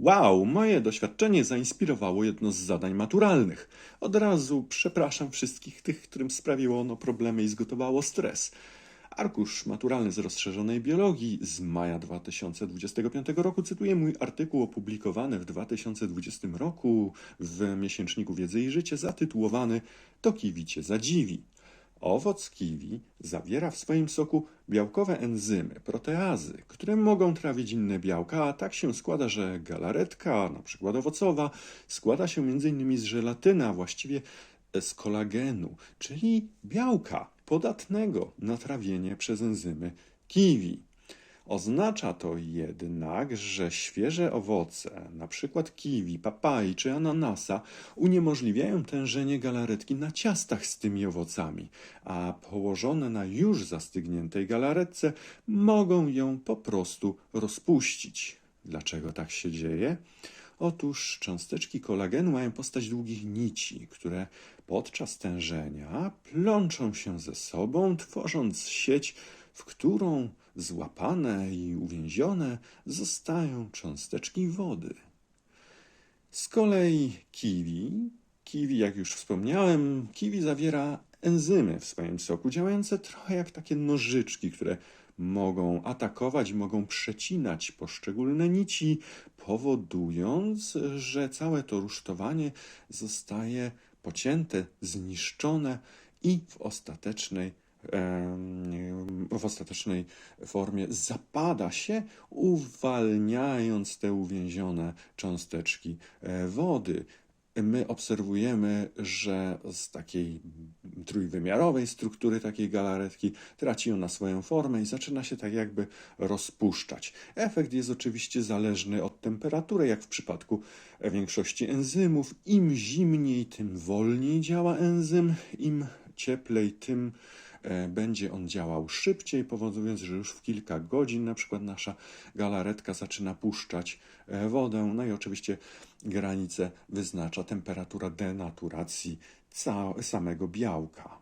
Wow, moje doświadczenie zainspirowało jedno z zadań maturalnych. Od razu przepraszam wszystkich tych, którym sprawiło ono problemy i zgotowało stres. Arkusz maturalny z rozszerzonej biologii z maja 2025 roku cytuje mój artykuł opublikowany w 2020 roku w miesięczniku Wiedzy i Życie zatytułowany To kiwi cię zadziwi. Owoc kiwi zawiera w swoim soku białkowe enzymy, proteazy, które mogą trawić inne białka, a tak się składa, że galaretka, na przykład owocowa, składa się m.in. z żelatyny, a właściwie z kolagenu, czyli białka podatnego na trawienie przez enzymy kiwi. Oznacza to jednak, że świeże owoce, przykład kiwi, papai czy ananasa, uniemożliwiają tężenie galaretki na ciastach z tymi owocami, a położone na już zastygniętej galaretce mogą ją po prostu rozpuścić. Dlaczego tak się dzieje? Otóż cząsteczki kolagenu mają postać długich nici, które podczas tężenia plączą się ze sobą, tworząc sieć, w którą złapane i uwięzione zostają cząsteczki wody. Z kolei kiwi, kiwi, jak już wspomniałem, kiwi zawiera enzymy w swoim soku, działające trochę jak takie nożyczki, które mogą atakować, mogą przecinać poszczególne nici, powodując, że całe to rusztowanie zostaje pocięte, zniszczone i w ostatecznej w ostatecznej formie zapada się, uwalniając te uwięzione cząsteczki e, wody. My obserwujemy, że z takiej trójwymiarowej struktury takiej galaretki traci ona swoją formę i zaczyna się tak jakby rozpuszczać. Efekt jest oczywiście zależny od temperatury, jak w przypadku większości enzymów. Im zimniej, tym wolniej działa enzym, im cieplej, tym e, będzie on działał szybciej, powodując, że już w kilka godzin na przykład nasza galaretka zaczyna puszczać e, wodę. No i oczywiście granicę wyznacza temperatura denaturacji samego białka.